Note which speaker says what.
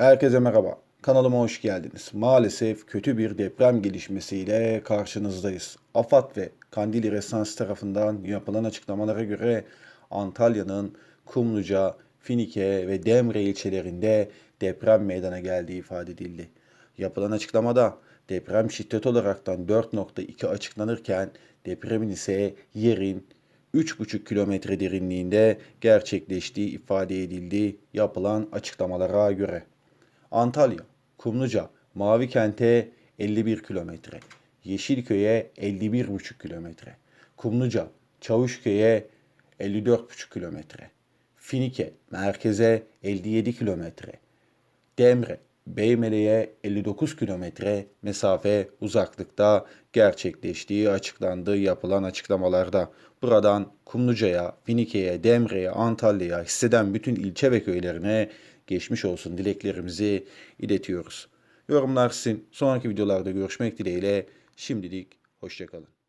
Speaker 1: Herkese merhaba. Kanalıma hoş geldiniz. Maalesef kötü bir deprem gelişmesiyle karşınızdayız. AFAD ve Kandili Resans tarafından yapılan açıklamalara göre Antalya'nın Kumluca, Finike ve Demre ilçelerinde deprem meydana geldiği ifade edildi. Yapılan açıklamada deprem şiddet olaraktan 4.2 açıklanırken depremin ise yerin 3,5 kilometre derinliğinde gerçekleştiği ifade edildi yapılan açıklamalara göre. Antalya, Kumluca, Mavi Kent'e 51 kilometre, Yeşilköy'e 51,5 kilometre, Kumluca, Çavuşköy'e 54,5 kilometre, Finike, merkeze 57 kilometre, Demre, Beymele'ye 59 kilometre mesafe uzaklıkta gerçekleştiği açıklandı yapılan açıklamalarda. Buradan Kumluca'ya, Finike'ye, Demre'ye, Antalya'ya hisseden bütün ilçe ve köylerine geçmiş olsun dileklerimizi iletiyoruz. Yorumlar sizin. Sonraki videolarda görüşmek dileğiyle. Şimdilik hoşçakalın.